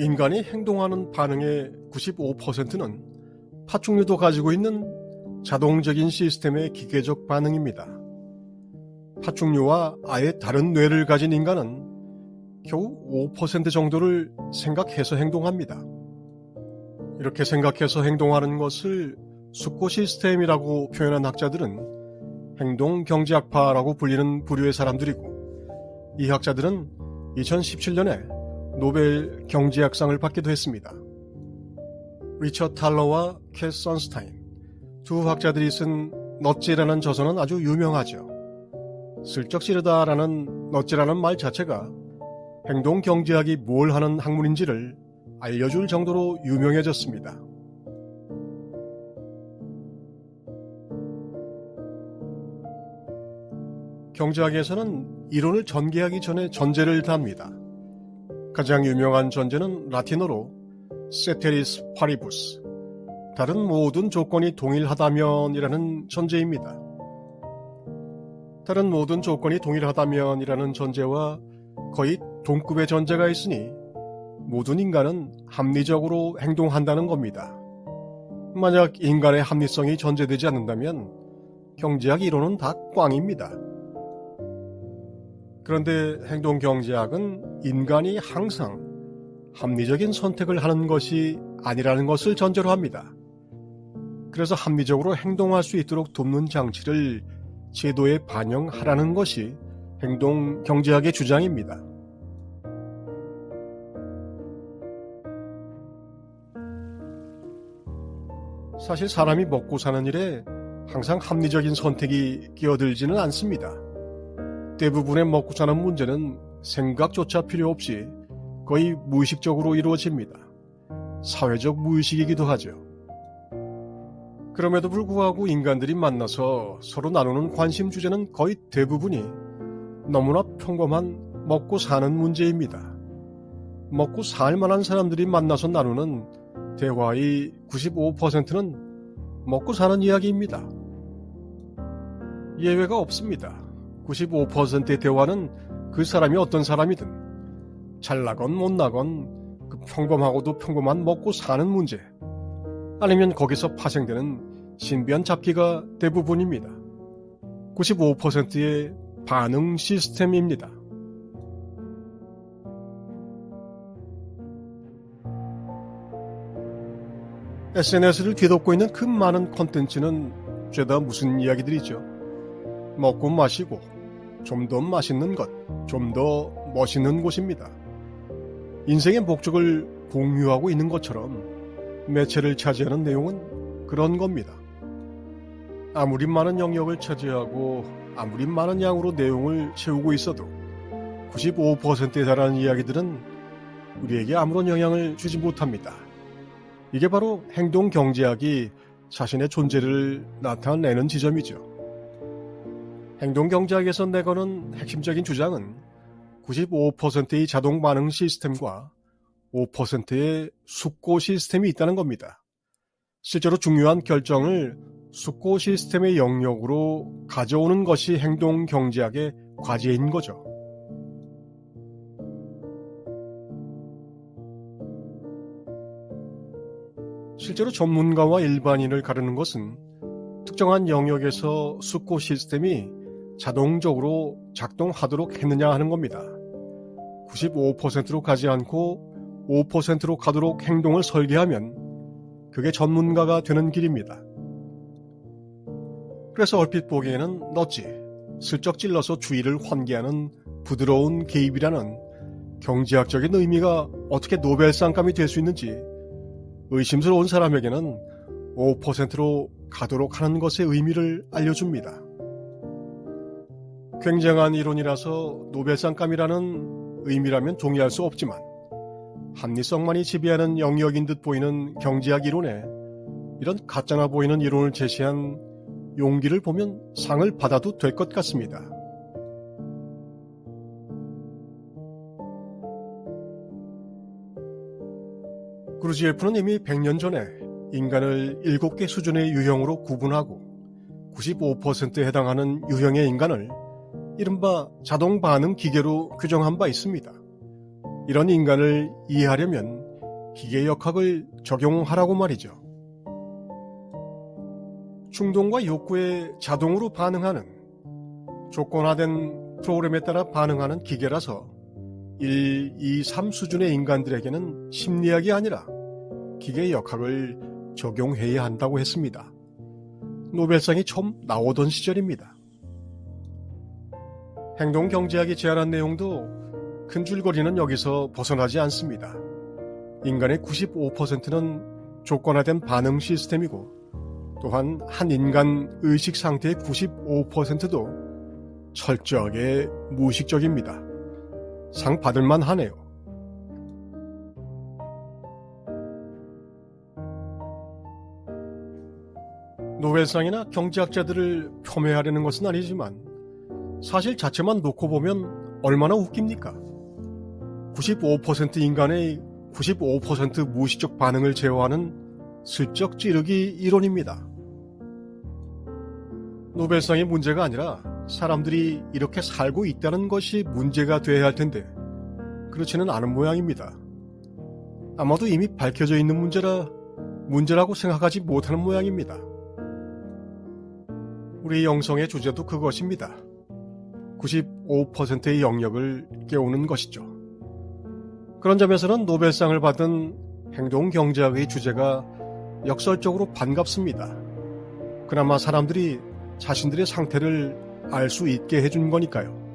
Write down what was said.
인간이 행동하는 반응의 95%는 파충류도 가지고 있는 자동적인 시스템의 기계적 반응입니다. 파충류와 아예 다른 뇌를 가진 인간은 겨우 5% 정도를 생각해서 행동합니다. 이렇게 생각해서 행동하는 것을 숙고 시스템이라고 표현한 학자들은 행동 경제학파라고 불리는 부류의 사람들이고 이 학자들은 2017년에 노벨 경제학상을 받기도 했습니다. 리처 탈러와 캐 선스타인 두 학자들이 쓴 넛지라는 저서는 아주 유명하죠. 슬쩍 지르다라는 넛지라는 말 자체가 행동 경제학이 뭘 하는 학문인지를 알려줄 정도로 유명해졌습니다. 경제학에서는 이론을 전개하기 전에 전제를 답니다. 가장 유명한 전제는 라틴어로 세테리스 파리부스, 다른 모든 조건이 동일하다면이라는 전제입니다. 다른 모든 조건이 동일하다면이라는 전제와 거의 동급의 전제가 있으니 모든 인간은 합리적으로 행동한다는 겁니다. 만약 인간의 합리성이 전제되지 않는다면 경제학 이론은 다 꽝입니다. 그런데 행동 경제학은 인간이 항상 합리적인 선택을 하는 것이 아니라는 것을 전제로 합니다. 그래서 합리적으로 행동할 수 있도록 돕는 장치를 제도에 반영하라는 것이 행동 경제학의 주장입니다. 사실 사람이 먹고 사는 일에 항상 합리적인 선택이 끼어들지는 않습니다. 대부분의 먹고 사는 문제는 생각조차 필요 없이 거의 무의식적으로 이루어집니다. 사회적 무의식이기도 하죠. 그럼에도 불구하고 인간들이 만나서 서로 나누는 관심 주제는 거의 대부분이 너무나 평범한 먹고 사는 문제입니다. 먹고 살 만한 사람들이 만나서 나누는 대화의 95%는 먹고 사는 이야기입니다. 예외가 없습니다. 95%의 대화는 그 사람이 어떤 사람이든 잘나건 못나건 그 평범하고도 평범한 먹고 사는 문제 아니면 거기서 파생되는 신비한 잡기가 대부분입니다. 95%의 반응 시스템입니다. SNS를 뒤덮고 있는 그 많은 컨텐츠는 죄다 무슨 이야기들이죠. 먹고 마시고 좀 더 맛있는 것, 좀 더 멋있는 곳입니다. 인생의 목적을 공유하고 있는 것처럼 매체를 차지하는 내용은 그런 겁니다. 아무리 많은 영역을 차지하고 아무리 많은 양으로 내용을 채우고 있어도 95%에 달하는 이야기들은 우리에게 아무런 영향을 주지 못합니다. 이게 바로 행동 경제학이 자신의 존재를 나타내는 지점이죠. 행동 경제학에서 내거는 핵심적인 주장은 95%의 자동 반응 시스템과 5%의 숙고 시스템이 있다는 겁니다. 실제로 중요한 결정을 숙고 시스템의 영역으로 가져오는 것이 행동 경제학의 과제인 거죠. 실제로 전문가와 일반인을 가르는 것은 특정한 영역에서 숙고 시스템이 자동적으로 작동하도록 했느냐 하는 겁니다. 95%로 가지 않고 5%로 가도록 행동을 설계하면 그게 전문가가 되는 길입니다. 그래서 얼핏 보기에는 넛지, 슬쩍 찔러서 주의를 환기하는 부드러운 개입이라는 경제학적인 의미가 어떻게 노벨상감이 될 수 있는지 의심스러운 사람에게는 5%로 가도록 하는 것의 의미를 알려줍니다. 굉장한 이론이라서 노벨상감이라는 의미라면 동의할 수 없지만 합리성만이 지배하는 영역인 듯 보이는 경제학 이론에 이런 가짜나 보이는 이론을 제시한 용기를 보면 상을 받아도 될 것 같습니다. 그루지에프는 이미 100년 전에 인간을 7개 수준의 유형으로 구분하고 95%에 해당하는 유형의 인간을 이른바 자동 반응 기계로 규정한 바 있습니다. 이런 인간을 이해하려면 기계 역학을 적용하라고 말이죠. 충동과 욕구에 자동으로 반응하는 조건화된 프로그램에 따라 반응하는 기계라서 1, 2, 3 수준의 인간들에게는 심리학이 아니라 기계 역학을 적용해야 한다고 했습니다. 노벨상이 처음 나오던 시절입니다. 행동 경제학이 제안한 내용도 큰 줄거리는 여기서 벗어나지 않습니다. 인간의 95%는 조건화된 반응 시스템이고 또한 한 인간 의식 상태의 95%도 철저하게 무의식적입니다. 상 받을만 하네요. 노벨상이나 경제학자들을 폄훼하려는 것은 아니지만 사실 자체만 놓고 보면 얼마나 웃깁니까? 95% 인간의 95% 무의식적 반응을 제어하는 슬쩍 찌르기 이론입니다. 노벨상의 문제가 아니라 사람들이 이렇게 살고 있다는 것이 문제가 돼야 할 텐데 그렇지는 않은 모양입니다. 아마도 이미 밝혀져 있는 문제라 문제라고 생각하지 못하는 모양입니다. 우리 영성의 주제도 그것입니다. 95%의 영역을 깨우는 것이죠. 그런 점에서는 노벨상을 받은 행동경제학의 주제가 역설적으로 반갑습니다. 그나마 사람들이 자신들의 상태를 알 수 있게 해준 거니까요.